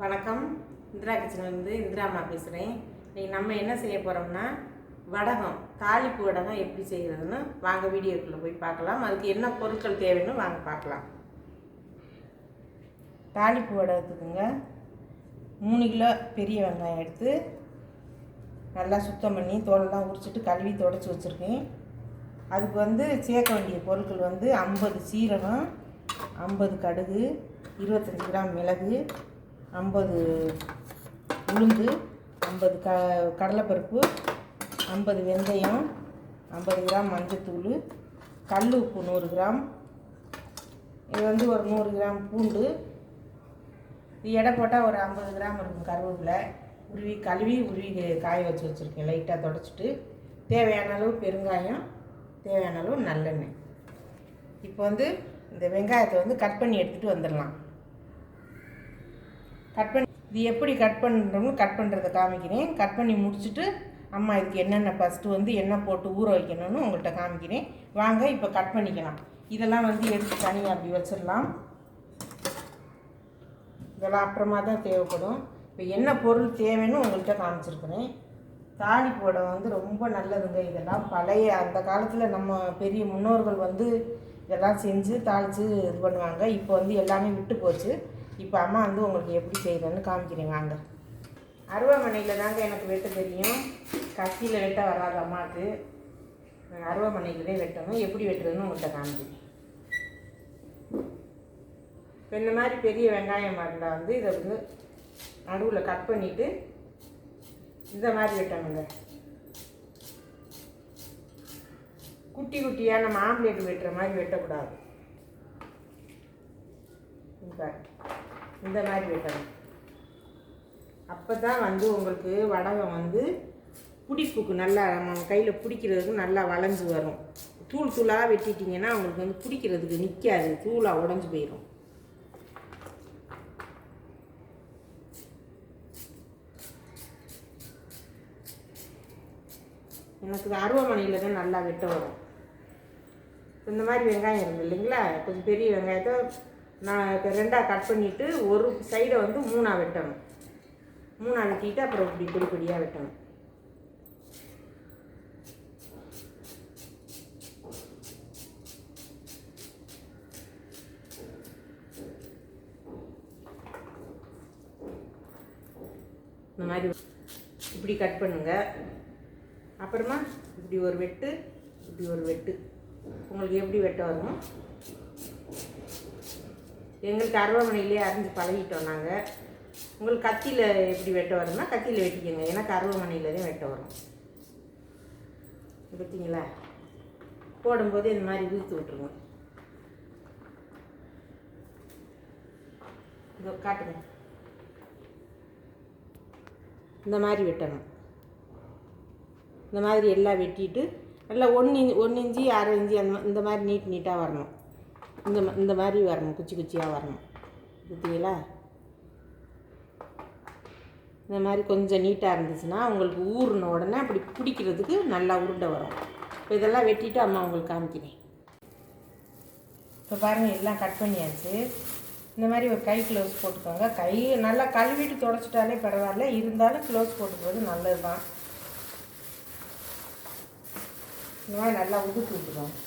வணக்கம். இந்திரா கிச்சன்லேருந்து இந்திராமா பேசுகிறேன் இன்றைக்கி நம்ம என்ன செய்ய போகிறோம்னா வடகம் தாளிப்பு வடகம் எப்படி செய்கிறதுன்னு வாங்க வீடியோக்குள்ளே போய் பார்க்கலாம். அதுக்கு என்ன பொருட்கள் தேவைன்னு வாங்க பார்க்கலாம். தாளிப்பு வடகத்துக்குங்க மூணு கிலோ பெரிய வெங்காயம் எடுத்து நல்லா சுத்தம் பண்ணி தோலெல்லாம் உரிச்சிட்டு கழுவி தொடச்சி வச்சுருக்கேன். அதுக்கு வந்து சேர்க்க வேண்டிய பொருட்கள் வந்து ஐம்பது சீரகம் ஐம்பது கடுகு இருபத்தஞ்சி கிராம் மிளகு ஐம்பது உளுந்து ஐம்பது க கடலைப்பருப்பு ஐம்பது வெந்தயம் ஐம்பது கிராம் மஞ்சத்தூள் கல் உப்பு நூறு கிராம். இது வந்து ஒரு நூறு கிராம் பூண்டு. இது எடை போட்டால் ஒரு ஐம்பது கிராம் இருக்கும் கருவேப்பிலை. உருவி கழுவி உருவி காய வச்சு வச்சுருக்கேன். லைட்டாக தொடச்சிட்டு. தேவையான அளவு பெருங்காயம் தேவையான அளவு நல்லெண்ணெய். இப்போ வந்து இந்த வெங்காயத்தை வந்து கட் பண்ணி எடுத்துகிட்டு வந்துடலாம். கட் பண்ணி இது எப்படி கட் பண்ணுறோம்னு கட் பண்ணுறதை காமிக்கிறேன். கட் பண்ணி முடிச்சுட்டு அம்மா இதுக்கு என்னென்ன ஃபஸ்ட்டு வந்து என்ன போட்டு ஊற வைக்கணும்னு உங்கள்கிட்ட காமிக்கிறேன். வாங்க இப்போ கட் பண்ணிக்கலாம். இதெல்லாம் வந்து எடுத்து தனியாக அப்படி வச்சிடலாம். இதெல்லாம் அப்புறமா தான் தேவைப்படும். இப்போ என்ன பொருள் தேவைன்னு உங்கள்கிட்ட காமிச்சிருக்கிறேன். தாளிப்போட வந்து ரொம்ப நல்லதுங்க இதெல்லாம். பழைய அந்த காலத்தில் நம்ம பெரிய முன்னோர்கள் வந்து இதெல்லாம் செஞ்சு தாளித்து இது பண்ணுவாங்க. இப்போ வந்து எல்லாமே விட்டு போச்சு இப்போ அம்மா வந்து உங்களுக்கு எப்படி செய்யறதுன்னு காமிக்கிறேன் வாங்க. அருவாமனையில் தாங்க எனக்கு வெட்ட தெரியும். கத்தியில் வெட்ட வராது அம்மாவுக்கு. அருவாமனையில் தான் வெட்டணும். எப்படி வெட்டுறதுன்னு உங்கள்கிட்ட காமிக்கிறேன். இப்போ இந்த மாதிரி பெரிய வெங்காயம் இருந்தால் வந்து இதை வந்து நடுவில் கட் பண்ணிவிட்டு இந்த மாதிரி வெட்டணுங்க. குட்டி குட்டியாக நம்ம ஆம்லேட் வெட்டுற மாதிரி வெட்டக்கூடாது. இந்த இந்த மாதிரி வெட்டணும் அப்போ தான் வந்து உங்களுக்கு வடகம் வந்து பிடிப்புக்கு நல்லா நம்ம கையில் பிடிக்கிறதுக்கு நல்லா வளைஞ்சு வரும். தூள் தூளாக வெட்டிட்டிங்கன்னா உங்களுக்கு வந்து பிடிக்கிறதுக்கு நிற்காது தூளாக உடஞ்சி போயிடும் எனக்கு அருவமனையில் அருவாமனையில் தான் நல்லா வெட்ட வரும். இந்த மாதிரி வெங்காயம் இருந்து இல்லைங்களா? கொஞ்சம் பெரிய வெங்காயத்தை நான் இப்போ ரெண்டாக கட் பண்ணிவிட்டு ஒரு சைடை வந்து மூணாக வெட்டணும். மூணாக வெட்டிட்டு அப்புறம் இப்படி பொடி பொடியாக வெட்டணும். இந்த மாதிரி இப்படி கட் பண்ணுங்க. அப்புறமா இப்படி ஒரு வெட்டு இப்படி ஒரு வெட்டு. உங்களுக்கு எப்படி வெட்ட வரும் எங்களுக்கு அருவாமனையிலே அரிஞ்சு பழகிட்டோம் நாங்கள் உங்களுக்கு கத்தியில் எப்படி வெட்ட வரும்னா கத்தியில் வெட்டிக்கோங்க. எனக்கு அருவாமனையில் தான் வெட்ட வரும். பார்த்தீங்களா போடும்போது இந்த மாதிரி வீழ்த்து விட்டுருவோம் இதோ காட்டுங்க. இந்த மாதிரி வெட்டணும். இந்த மாதிரி எல்லாம் வெட்டிட்டு நல்லா ஒன்று ஒன்று இஞ்சி அரை இஞ்சி அந்த இந்த மாதிரி நீட் நீட்டாக வரணும். இந்த மா- இந்த மாதிரி வரணும் குச்சி குச்சியாக வரணும். பார்த்தீங்களா இந்த மாதிரி கொஞ்சம் நீட்டாக இருந்துச்சுன்னா உங்களுக்கு ஊறின உடனே அப்படி பிடிக்கிறதுக்கு நல்லா உருண்டை வரும். இப்போ இதெல்லாம் வெட்டிட்டு அம்மா உங்களுக்கு காமிக்கிறேன். இப்போ பாருங்கள் எல்லாம் கட் பண்ணியாச்சு. இந்த மாதிரி ஒரு கை க்ளவுஸ் போட்டுக்கோங்க. கை நல்லா கழுவிட்டு தொடச்சிட்டாலே பரவாயில்ல. இருந்தாலும் க்ளவுஸ் போட்டுக்கிறது நல்லது தான் இந்த மாதிரி நல்லா உதுத்து விட்டுக்கோங்க.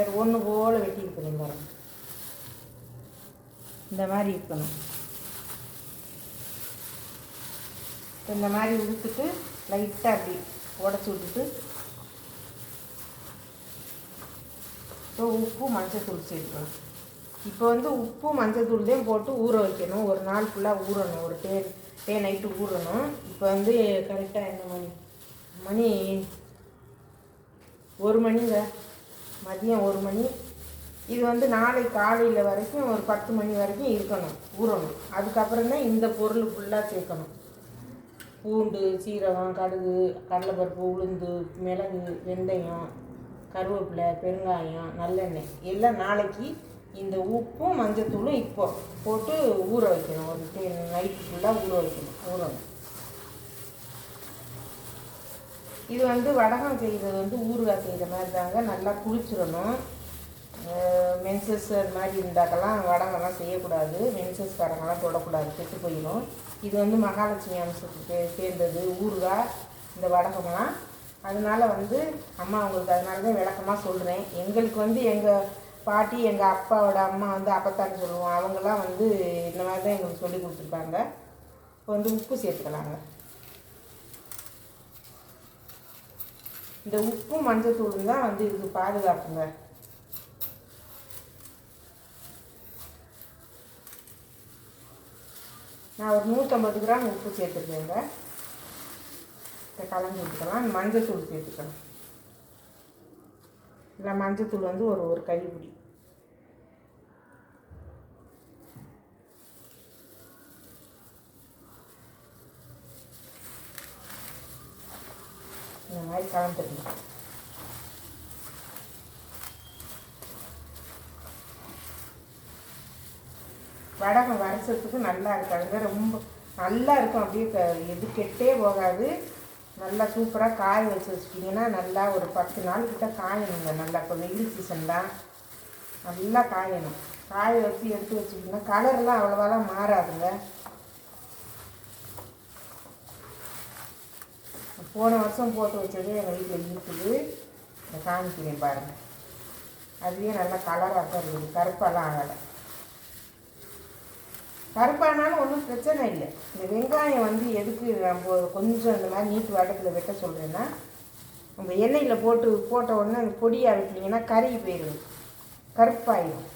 சரி ஒன்று போல் வெட்டி இருக்கணும் பாருங்க. இந்த மாதிரி இருக்கணும். இந்த மாதிரி உடுத்துட்டு லைட்டாக அப்படி உடச்சி விட்டுட்டு இப்போ உப்பு மஞ்சத்தூள் சேர்க்கணும் இப்போ வந்து உப்பு மஞ்சத்தூள் தான் போட்டு ஊற வைக்கணும். ஒரு நாள் ஃபுல்லாக ஊறணும். ஒரு டே டே நைட்டு ஊறணும். இப்போ வந்து கரெக்டாக என்ன மணி? மணி ஒரு மணிங்க. மதியம் ஒரு மணி. இது வந்து நாளை காலையில் வரைக்கும் ஒரு பத்து மணி வரைக்கும் இருக்கணும் ஊறணும். அதுக்கப்புறம் தான் இந்த பொருள் ஃபுல்லாக சேர்க்கணும். பூண்டு சீரகம் கடுகு கடலைப்பருப்பு உளுந்து மிளகு வெந்தயம் கருவேப்பிலை பெருங்காயம் நல்லெண்ணெய். எல்லாம் நாளைக்கு இந்த உப்பும் மஞ்சத்தூளும் இப்போ போட்டு ஊற வைக்கணும். ஒரு நைட்டு ஃபுல்லாக ஊற வைக்கணும். ஊறணும். இது வந்து வடகம் செய்கிறது வந்து ஊறுகாய் செய்கிற மாதிரி தாங்க நல்லா குளிச்சிடணும் மென்சஸ் அது மாதிரி இருந்தாக்கெல்லாம் வடகெல்லாம் செய்யக்கூடாது. மென்சஸ் கடங்கெல்லாம் தொடக்கூடாது. கெட்டு போயிடும். இது வந்து மகாலட்சுமி அம்சத்துக்கு சேர்ந்தது ஊறுகாய் இந்த வடகம்லாம். அதனால வந்து அம்மா அவங்களுக்கு அதனால தான் விளக்கமாக சொல்கிறேன் எங்களுக்கு வந்து எங்கள் பாட்டி எங்கள் அப்பாவோட அம்மா வந்து அப்பத்தான்னு சொல்லுவோம். அவங்கெல்லாம் வந்து இந்த மாதிரி தான் எங்களுக்கு சொல்லி கொடுத்துருப்பாங்க இப்போ வந்து உப்பு சேர்த்துக்கலாங்க. இந்த உப்பு மஞ்சத்தூள் தான் வந்து இதுக்கு பாதுகாப்புங்க. நான் ஒரு நூற்றம்பது கிராம் உப்பு சேர்த்துருக்கேங்க. இதை கலந்து விட்டுக்கலாம் மஞ்சத்தூள் சேர்த்துக்கலாம். இல்லை மஞ்சத்தூள் வந்து ஒரு ஒரு கைப்பிடி இந்த மாதிரி கலந்துருங்க வடகம் வரைச்சதுக்கு நல்லா இருக்காதுங்க ரொம்ப நல்லா இருக்கும். அப்படியே எது கெட்டே போகாது. நல்லா சூப்பராக காய வச்சு வச்சுட்டிங்கன்னா நல்லா ஒரு பத்து நாள் கிட்ட காயணுங்க. நல்லா இப்போ வெயில் சீசன் தான். நல்லா காயணும். காய வச்சு எடுத்து வச்சுக்கிட்டிங்கன்னா கலர்லாம் அவ்வளோவாலாம் மாறாதுங்க. போன வருஷம் போட்டு வச்சது எங்கள் வீட்டில் இருக்குது. இந்த காமிக்கிறேன் பாருங்கள் அதுவே நல்லா கலராக தான் இருக்குது. கருப்பெல்லாம் ஆகலை. கருப்பானாலும் ஒன்றும் பிரச்சனை இல்லை. இந்த வெங்காயம் வந்து எதுக்கு நம்ம கொஞ்சம் இந்த மாதிரி நீட்டு வடத்தில் வெட்ட சொல்கிறேன்னா நம்ம எண்ணெயில் போட்டு போட்ட உடனே அந்த பொடியாக விட்டிங்கன்னா கறி போயிடும். கருப்பாயிடும்.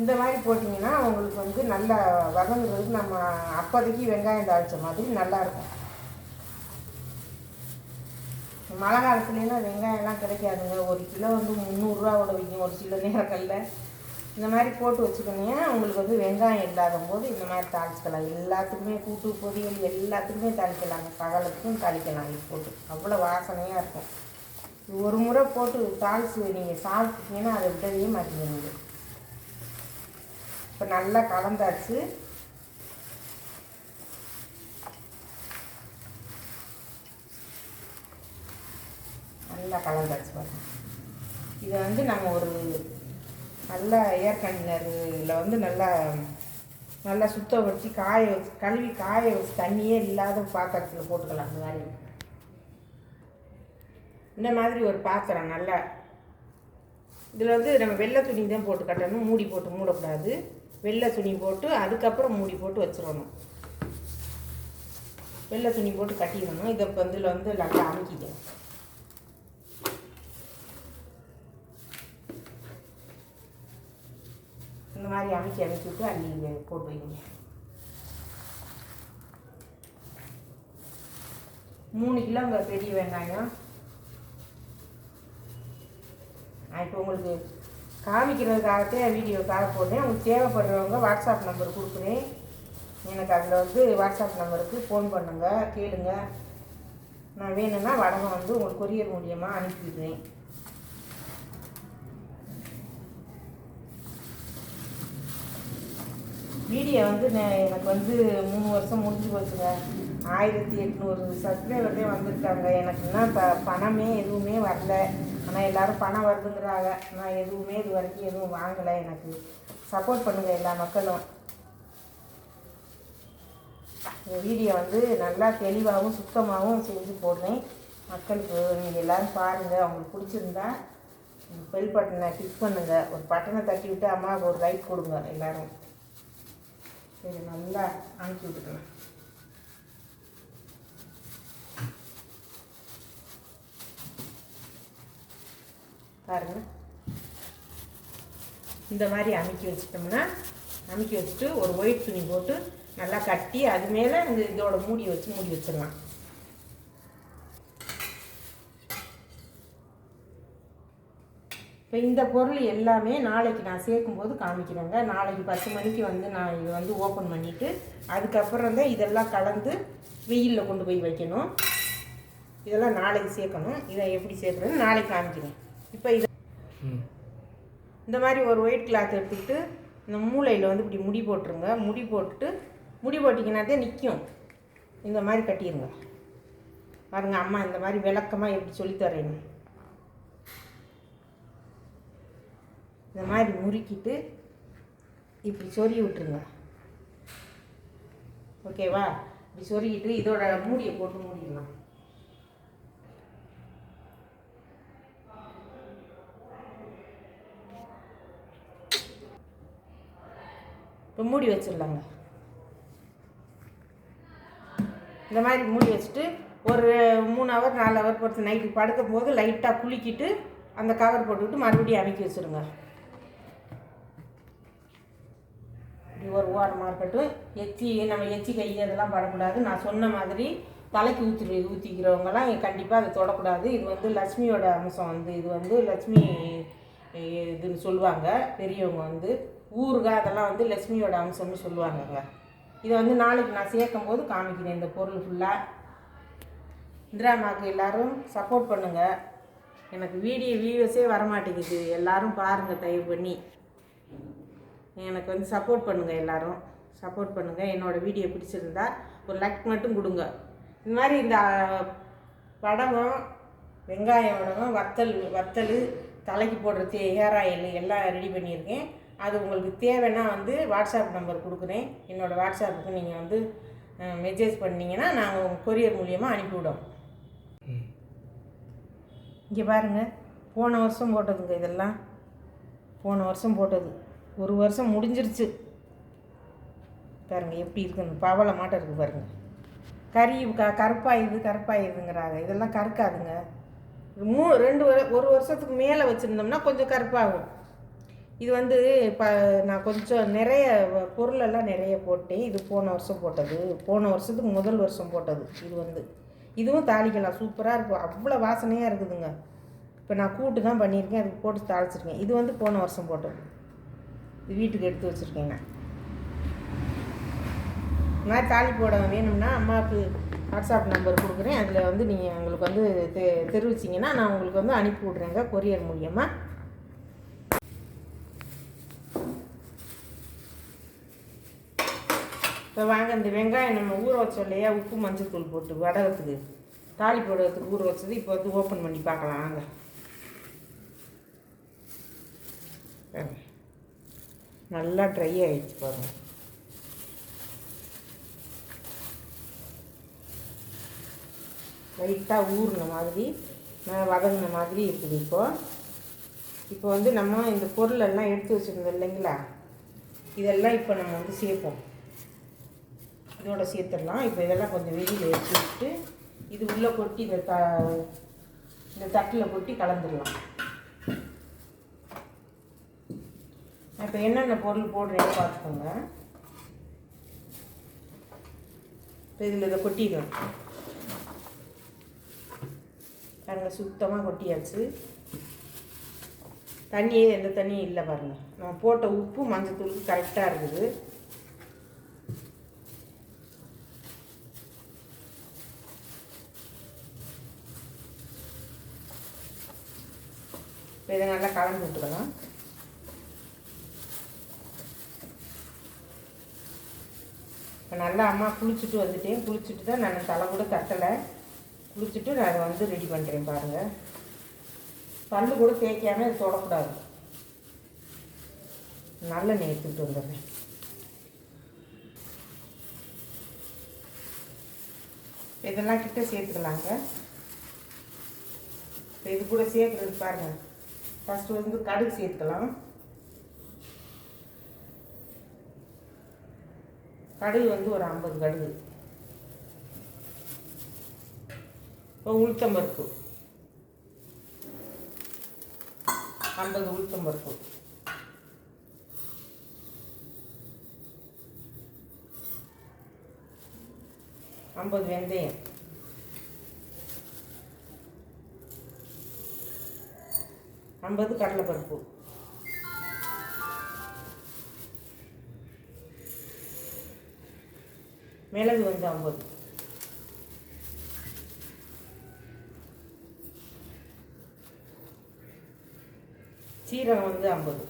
இந்த மாதிரி போட்டிங்கன்னா உங்களுக்கு வந்து நல்லா வதங்குறதுக்கு நம்ம அப்போதைக்கு வெங்காயம் தாளித்த மாதிரி நல்லாயிருக்கும் மழை காலத்துலலாம் வெங்காயம்லாம் கிடைக்காதுங்க. ஒரு கிலோ வந்து முந்நூறுரூவாவோட விற்கும் ஒரு சில நேரங்களில். இந்த மாதிரி போட்டு வச்சுக்கோங்க. உங்களுக்கு வந்து வெங்காயம் இல்லாத போது இந்த மாதிரி தாளிச்சிக்கலாம். எல்லாத்துக்குமே கூட்டு பொரியல் எல்லாத்துக்குமே தாளிக்கலாங்க. சகலத்துக்கும் தாளிக்கலாம் இது போட்டு அவ்வளோ வாசனையாக இருக்கும். ஒரு முறை போட்டு தாளித்து நீங்கள் சாப்பிட்டீங்கன்னா அதை விடவே மாட்டீங்க. இப்போ நல்லா கலந்தாச்சு. நல்லா கலந்தாச்சு பாருங்க. இதை வந்து நம்ம ஒரு நல்லா ஏர் கண்டினரில் வந்து நல்லா நல்லா சுத்தப்படுத்தி வச்சு காய வச்சு கழுவி காய வச்சு தண்ணியே இல்லாத பாத்திரத்தில் போட்டுக்கலாம் அந்த மாதிரி. இந்த மாதிரி ஒரு பாத்திரம் நல்லா. இதில் வந்து நம்ம வெள்ளை துணி தான் போட்டு கட்டணும். மூடி போட்டு மூடக்கூடாது. வெள்ளை துணி போட்டு அதுக்கப்புறம் மூடி போட்டு வச்சிடணும். வெள்ளை துணி போட்டு கட்டிடணும். இதை இப்போ இதில் வந்து நல்லா அமுக்கிக்கணும். இந்த மாதிரி அமைச்சு அமைச்சு விட்டு அள்ளி போட்டு வைங்க. மூணு கிலோங்க பெரிய வெங்காயம். நான் இப்போ உங்களுக்கு காமிக்கிறதுக்காகத்தே வீடியோக்காக போடுறேன் உங்களுக்கு தேவைப்படுறவங்க வாட்ஸ்அப் நம்பர் கொடுக்குறேன். எனக்கு அதில் வந்து வாட்ஸ்அப் நம்பருக்கு ஃபோன் பண்ணுங்கள் கேளுங்கள் நான் வேணும்னா வடகம் வந்து உங்களுக்கு கொரியர் மூலியமாக அனுப்பிவிடுறேன். வீடியோ வந்து நான் எனக்கு வந்து மூணு வருஷம் முடிஞ்சு போச்சுங்க. ஆயிரத்தி எட்நூறு சப்ஸ்கிரைபர்லேயே வந்திருக்காங்க. எனக்கு இன்னும் ப பணமே எதுவுமே வரல. ஆனால் எல்லோரும் பணம் வருதுங்கிறாங்க. நான் எதுவுமே இது வரைக்கும் எதுவும் வாங்கலை. எனக்கு சப்போர்ட் பண்ணுங்கள் எல்லா மக்களும். இந்த வீடியோ வந்து நல்லா தெளிவாகவும் சுத்தமாகவும் செஞ்சு போடுறேன். மக்களுக்கு நீங்கள் எல்லோரும் பாருங்கள் அவங்களுக்கு பிடிச்சிருந்தா பெல் பட்டனை கிளிக் பண்ணுங்கள் ஒரு பட்டனை தட்டி விட்டு அம்மாவுக்கு ஒரு லைக் கொடுங்க எல்லோரும். சரி நல்லா அனுப்பி விட்டுக்கலாம் பாருங்க. இந்த மாதிரி அமுக்கி வச்சிட்டோம்னா அமுக்கி வச்சுட்டு ஒரு ஒயிட் துணி போட்டு நல்லா கட்டி அது மேலே இந்த இதோட மூடி வச்சு மூடி வச்சிடலாம். இப்போ இந்த பொருள் எல்லாமே நாளைக்கு நான் சேர்க்கும்போது காமிக்கிறேங்க. நாளைக்கு பத்து மணிக்கு வந்து நான் இதை வந்து ஓப்பன் பண்ணிவிட்டு அதுக்கப்புறம் தான் இதெல்லாம் கலந்து வெயிலில் கொண்டு போய் வைக்கணும். இதெல்லாம் நாளைக்கு சேர்க்கணும். இதை எப்படி சேர்க்குறேன்னு நாளைக்கு காமிக்கிறேன். இப்போ இதை இந்த மாதிரி ஒரு ஒயிட் கிளாத் எடுத்துக்கிட்டு இந்த மூளையில் வந்து இப்படி முடி போட்டுருங்க. முடி போட்டுட்டு முடி போட்டிங்கன்னாதே நிற்கும் இந்த மாதிரி கட்டிடுங்க பாருங்கள் அம்மா இந்த மாதிரி விளக்கமாக எப்படி சொல்லித்தரேன்னு இந்த மாதிரி முறுக்கிட்டு இப்படி சொருகி விட்டுருங்க. ஓகேவா? இப்படி சொருகிட்டு இதோட மூடியை போட்டு மூடிடலாம். இப்போ மூடி வச்சிடலாங்க. இந்த மாதிரி மூடி வச்சுட்டு ஒரு மூணு ஹவர் நாலு ஹவர் பொறுத்து நைட்டு படுக்கும் போது லைட்டாக குளிக்கிட்டு அந்த கவர் போட்டுவிட்டு மறுபடியும் அமைக்க வச்சுருங்க இப்படி ஒரு ஓரமாக இருக்கட்டும். எச்சி நம்ம எச்சி கை அதெல்லாம் படக்கூடாது. நான் சொன்ன மாதிரி தலைக்கு ஊற்றி ஊற்றிக்கிறவங்கலாம் கண்டிப்பாக அதை தொடக்கூடாது. இது வந்து லக்ஷ்மியோட அம்சம் வந்து இது வந்து லக்ஷ்மி இதுன்னு சொல்லுவாங்க. பெரியவங்க வந்து ஊறுகாய் அதெல்லாம் வந்து லக்ஷ்மியோட அம்சம்னு சொல்லுவாங்கங்க. இதை வந்து நாளைக்கு நான் சேர்க்கும் போது காமிக்கிறேன் இந்த பொருள் ஃபுல்லாக இந்திராமாவுக்கு எல்லோரும் சப்போர்ட் பண்ணுங்கள் எனக்கு வீடியோ வியூவர்ஸே வரமாட்டேங்குது. எல்லோரும் பாருங்கள் தயவு பண்ணி. எனக்கு வந்து சப்போர்ட் பண்ணுங்கள் எல்லாரும். சப்போர்ட் பண்ணுங்கள் என்னோடய வீடியோ பிடிச்சிருந்தா ஒரு லைக் மட்டும் கொடுங்க. இந்த மாதிரி இந்த வடகம் வெங்காய வடகம் வத்தல் வத்தல் தலைக்கு போடுற தே ஹேர் ஆயில் எல்லாம் ரெடி பண்ணியிருக்கேன். அது உங்களுக்கு தேவைன்னா வந்து வாட்ஸ்அப் நம்பர் கொடுக்குறேன். என்னோடய வாட்ஸ்அப்புக்கு நீங்கள் வந்து மெசேஜ் பண்ணீங்கன்னா நாங்கள் உங்கள் கொரியர் மூலியமாக அனுப்பிவிடுவோம். இங்கே பாருங்கள் போன வருஷம் போட்டதுங்க இதெல்லாம். போன வருஷம் போட்டது. ஒரு வருஷம் முடிஞ்சிருச்சு. பாருங்கள் எப்படி இருக்குன்னு. பவளை மாட்டம் இருக்குது பாருங்கள் கறி க கருப்பாயுது கருப்பாயுதுங்கிறாங்க. இதெல்லாம் கருக்காதுங்க. மூ ரெண்டு ஒரு வருஷத்துக்கு மேலே வச்சுருந்தோம்னா கொஞ்சம் கருப்பாகும். இது வந்து இப்போ நான் கொஞ்சம் நிறைய வ- பொருளெல்லாம் நிறைய போட்டேன். இது போன வருஷம் போட்டது. போன வருஷத்துக்கு முதல் வருஷம் போட்டது இது வந்து. இதுவும் தாளிக்கலாம். சூப்பராக இருக்கும். அவ்வளோ வாசனையாக இருக்குதுங்க. இப்போ நான் கூட்டு தான் பண்ணியிருக்கேன். அதுக்கு போட்டு தாளிச்சிருக்கேன். இது வந்து போன வருஷம் போட்டது. இது வீட்டுக்கு எடுத்து வச்சுருக்கேங்க. நான் தாலி போட வேணும்னா அம்மாவுக்கு வாட்ஸ்அப் நம்பர் கொடுக்குறேன். அதில் வந்து நீங்கள் உங்களுக்கு வந்து தெ தெரிவிச்சிங்கன்னா நான் உங்களுக்கு வந்து அனுப்பி விட்றேங்க கொரியர் மூலியமாக இப்போ வாங்க இந்த வெங்காயம் நம்ம ஊற வச்சோம் இல்லையா உப்பு மஞ்சள் தூள் போட்டு வடகத்துக்கு. தாலி போடுறதுக்கு ஊற வச்சது இப்போ வந்து ஓப்பன் பண்ணி பார்க்கலாம். வாங்க. நல்லா ட்ரை ஆகிடுச்சு பாருங்க. லைட்டாக ஊறின மாதிரி வதங்கின மாதிரி இருக்குது இப்போது இப்போ வந்து நம்ம இந்த பொருளெல்லாம் எடுத்து வச்சுருந்தோம் இல்லைங்களா? இதெல்லாம் இப்போ நம்ம வந்து சேர்ப்போம். இதோட சேர்த்துடலாம். இப்போ இதெல்லாம் கொஞ்சம் வெளியில் எடுத்து வச்சுட்டு இது உள்ளே கொட்டி இந்த த இந்த தட்டில் கொட்டி கலந்துடலாம். இப்போ என்னென்ன பொருள் போடுறேன்னு பார்த்துக்கோங்க. இப்போ இதில் இதை கொட்டிடுவேன் பாருங்க சுத்தமாக கொட்டியாச்சு. தண்ணியே எந்த தண்ணியும் இல்லை பாருங்க. நம்ம போட்ட உப்பு மஞ்சத்தூளுக்கு கரெக்டாக இருக்குது. இப்போ இதை நல்லா கலந்து விட்டுக்கலாம். நல்லா அம்மா குளிச்சுட்டு வந்துட்டேன் குளிச்சுட்டு தான் நான் தலை கூட தட்டலை. குளிச்சுட்டு நான் அதை வந்து ரெடி பண்ணுறேன் பாருங்கள் பல்லு கூட தேய்க்காம இதை தொடக்கூடாது. நல்ல நேர்த்துட்டு வந்துடுறேன். இதெல்லாம் கிட்ட சேர்த்துக்கலாங்க. இப்போ இது கூட சேர்க்குறது பாருங்கள் ஃபஸ்ட்டு வந்து கடுகு சேர்த்துக்கலாம். கடுகு வந்து ஒரு ஐம்பது கடுகு இப்போ உளுத்தம்பருப்பு ஐம்பது உளுத்தம்பருப்பு ஐம்பது வெந்தயம். ஐம்பது கடலைப்பருப்பு. மிளகு வந்து ஐம்பது. சீரகம் வந்து ஐம்பது.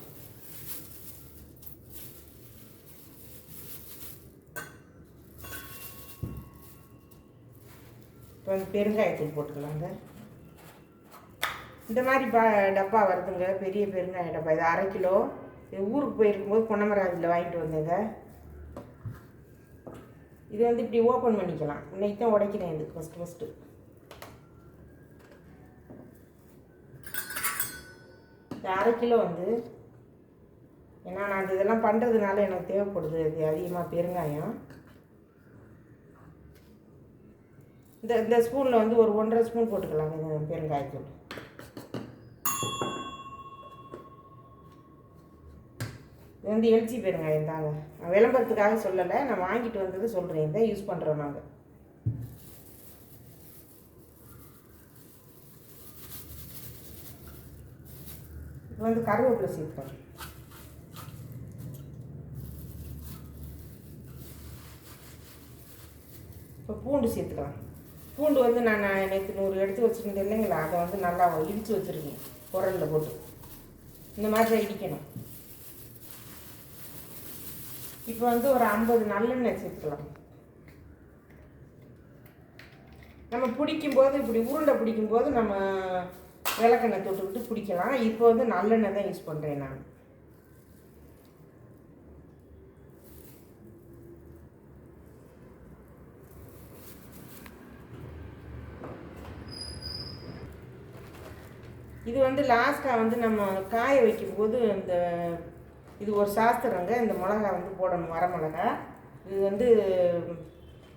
இப்போ வந்து பெருங்காயத்தூள் போட்டுக்கலாங்க இந்த மாதிரி பா டப்பா வருதுங்க பெரிய பெருங்காய டப்பா. இது அரை கிலோ. இது ஊருக்கு போயிருக்கும்போது பொன்னமராஜில் வாங்கிட்டு வந்தேங்க இது வந்து இப்படி ஓப்பன் பண்ணிக்கலாம். இன்னைக்கு தான் உடைக்கிறேன் இது ஃபஸ்ட்டு ஃபஸ்ட்டு இந்த அரை கிலோ வந்து ஏன்னா நான் அந்த இதெல்லாம் பண்ணுறதுனால எனக்கு தேவைப்படுது. அது அதிகமாக பெருங்காயம். இந்த இந்த ஸ்பூனில் வந்து ஒரு ஒன்றரை ஸ்பூன் போட்டுக்கலாங்க இந்த பெருங்காயத்தூள். இது வந்து எழுச்சி பெருங்காயம் தாங்க நான் விளம்பரத்துக்காக சொல்லலை நான் வாங்கிட்டு வந்தது சொல்கிறேன் இதை யூஸ் பண்ணுறோம் நாங்கள் இப்போ வந்து கருவேப்பிலை சேர்த்துக்கணும் இப்போ பூண்டு சேர்த்துக்கலாம். பூண்டு வந்து நான் நேற்று நூறு எடுத்து வச்சுருந்தேன் இல்லைங்களா? அதை வந்து நல்லா இடித்து வச்சுருக்கேன். குரலில் போட்டு. இந்த மாதிரி இடிக்கணும். இப்போ வந்து ஒரு ஐம்பது நல்லெண்ணெய் சேர்த்துக்கலாம். நம்ம பிடிக்கும்போது இப்படி உருண்டை பிடிக்கும்போது நம்ம விளக்கெண்ணெய் தொட்டுக்கிட்டு பிடிக்கலாம். இப்போ வந்து நல்லெண்ணெய் தான் யூஸ் பண்ணுறேன் நான். இது வந்து லாஸ்ட்டாக வந்து நம்ம காய வைக்கும்போது இந்த இது ஒரு சாஸ்திரங்க. இந்த மிளகா வந்து போடணும் வரமிளகா இது வந்து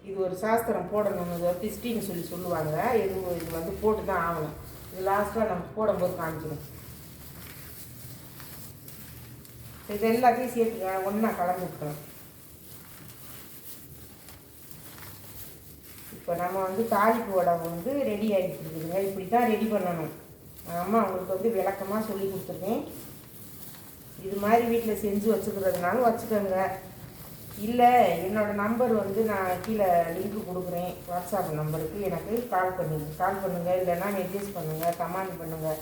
இது ஒரு சாஸ்திரம் போடணும் இது வந்து சொல்லி சொல்லுவாங்க. இது இது வந்து போட்டு தான் ஆகணும். இது லாஸ்ட்டாக நம்ம போடும்போது காமிக்கணும். இது எல்லாத்தையும் சேர்த்து ஒன்றா கலந்து விட்டுறோம் இப்போ நம்ம வந்து தாளிப்பு உடம்பு வந்து ரெடி ஆகிட்டு இருக்குதுங்க. இப்படி தான் ரெடி பண்ணணும். அம்மா உங்களுக்கு வந்து விளக்கமாக சொல்லி கொடுத்துருக்கேன். இது மாதிரி வீட்டில் செஞ்சு வச்சுக்கிறதுனாலும் வச்சுக்கோங்க. இல்லை என்னோடய நம்பர் வந்து நான் கீழே லிங்க்கு கொடுக்குறேன். வாட்ஸ்அப் நம்பருக்கு எனக்கு கால் பண்ணுங்க கால் பண்ணுங்கள் இல்லைன்னா மெசேஜ் பண்ணுங்கள் கமெண்ட் பண்ணுங்கள்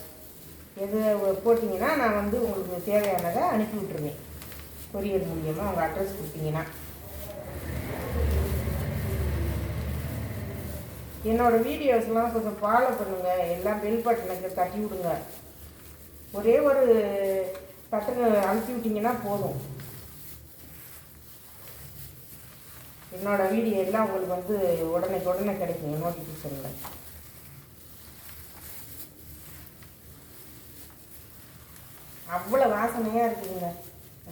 எது போட்டிங்கன்னா நான் வந்து உங்களுக்கு தேவையானதை அனுப்பி விட்ருவேன் கொரியர் மூலியமாக உங்கள் அட்ரஸ் கொடுத்தீங்கன்னா. என்னோடய வீடியோஸ்லாம் கொஞ்சம் ஃபாலோ பண்ணுங்கள் எல்லாம் பெல் பட்டனுக்கு தட்டி விடுங்க. ஒரே ஒரு பட்டனை அனுப்பி விட்டிங்கன்னா போதும். என்னோடய வீடியோ எல்லாம் உங்களுக்கு வந்து உடனே உடனே கிடைக்கும். நோட்டிஃபிகேஷனில் அவ்வளோ வாசனையாக இருக்குதுங்க.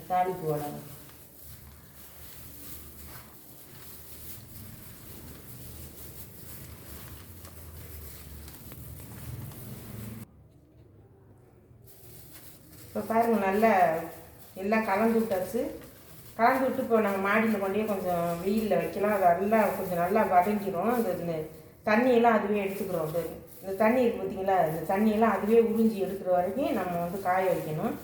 தாளிப்பு உடனே இப்போ பாருங்கள் நல்லா எல்லாம் கலந்து விட்டாச்சு. கலந்து விட்டு இப்போ நாங்கள் மாடியில் கொண்டே கொஞ்சம் வெயிலில் வைக்கலாம். அது நல்லா கொஞ்சம் நல்லா வதங்கிடும் இந்த தண்ணியெல்லாம் அதுவே எடுத்துக்கிறோம். அது இந்த தண்ணி இருக்கு பார்த்தீங்களா இந்த தண்ணியெல்லாம் அதுவே உறிஞ்சி எடுக்கிற வரைக்கும் நம்ம வந்து காய வைக்கணும்.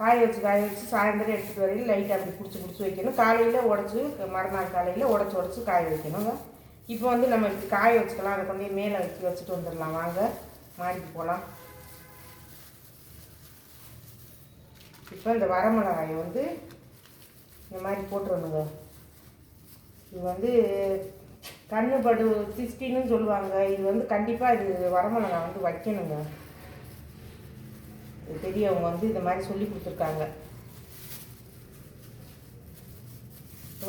காய வச்சு காய வச்சு சாயந்தரம் எடுத்துகிட்டு வரைக்கும் லைட்டாக அப்படி பிடிச்சி பிடிச்சி வைக்கணும். காலையில் உடச்சி மறுநாள் காலையில் உடச்சி உடச்சி காய வைக்கணுங்க. இப்போ வந்து நம்ம காய வச்சுக்கலாம். அதை கொண்டே மேலே வச்சு வச்சுட்டு வந்துடலாம். வாங்க மாடிக்கு போகலாம். இப்போ இந்த வரமிளகாயை வந்து இந்த மாதிரி போட்டுருணுங்க இது வந்து கண்ணு படு திஷ்டின்னு சொல்லுவாங்க. இது வந்து கண்டிப்பாக இது வரமிளகாய் வந்து வைக்கணுங்க. இது பெரியவங்க வந்து இந்த மாதிரி சொல்லி கொடுத்துருக்காங்க.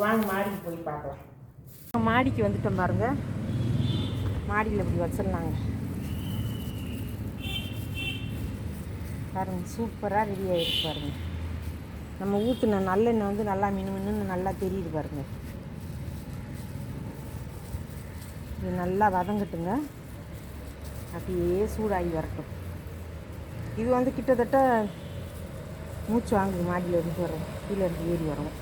வாங்க மாடிக்கு போய் பார்க்கலாம். மாடிக்கு வந்துட்டோம் பாருங்க. மாடியில் இப்படி வச்சிடலாங்க பாருங்க சூப்பராக ரெடி ஆகிருக்கு பாருங்க. நம்ம ஊற்றின நல்லெண்ணெய் வந்து நல்லா மினு மினுன்னு நல்லா தெரியுது பாருங்க. இது நல்லா வதங்கட்டுங்க. அப்படியே சூடாகி வரட்டும். இது வந்து கிட்டத்தட்ட மூச்சு வாங்குது மாடியிலேருந்து வரும். கீழே இருந்து ஏறி வரும்.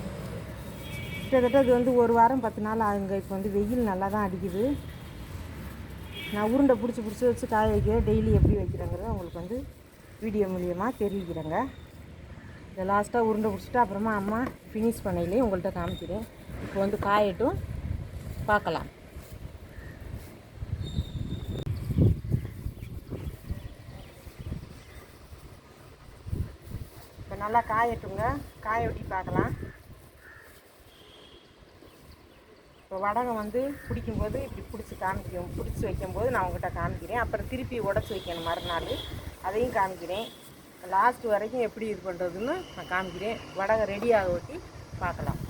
கிட்டத்தட்ட இது வந்து ஒரு வாரம் பத்து நாள் ஆகுங்க. இப்போ வந்து வெயில் நல்லா தான் அடிக்குது. நான் உருண்டை பிடிச்சி பிடிச்சி வச்சு காய வைக்கிறேன். டெய்லி எப்படி வைக்கிறேங்கிறத உங்களுக்கு வந்து வீடியோ மூலியமாக தெரிவிக்கிறேங்க. இதை லாஸ்ட்டாக உருண்டை பிடிச்சிட்டு அப்புறமா அம்மா ஃபினிஷ் பண்ணையிலே உங்கள்கிட்ட காமிக்கிறேன். இப்போ வந்து காயட்டும். பார்க்கலாம். இப்போ நல்லா காயட்டுங்க. காய ஒட்டி பார்க்கலாம். இப்போ வடகம் வந்து பிடிக்கும்போது இப்படி பிடிச்சி காமிக்கும். பிடிச்சி வைக்கும்போது நான் உங்கள்கிட்ட காமிக்கிறேன். அப்புறம் திருப்பி உடச்சி வைக்கணும் மறுநாள். அதையும் காமிக்கிறேன். லாஸ்ட் வரைக்கும் எப்படி இது பண்ணுறதுன்னு நான் காமிக்கிறேன். வடகை ரெடி ஆக ஒட்டி பார்க்கலாம்.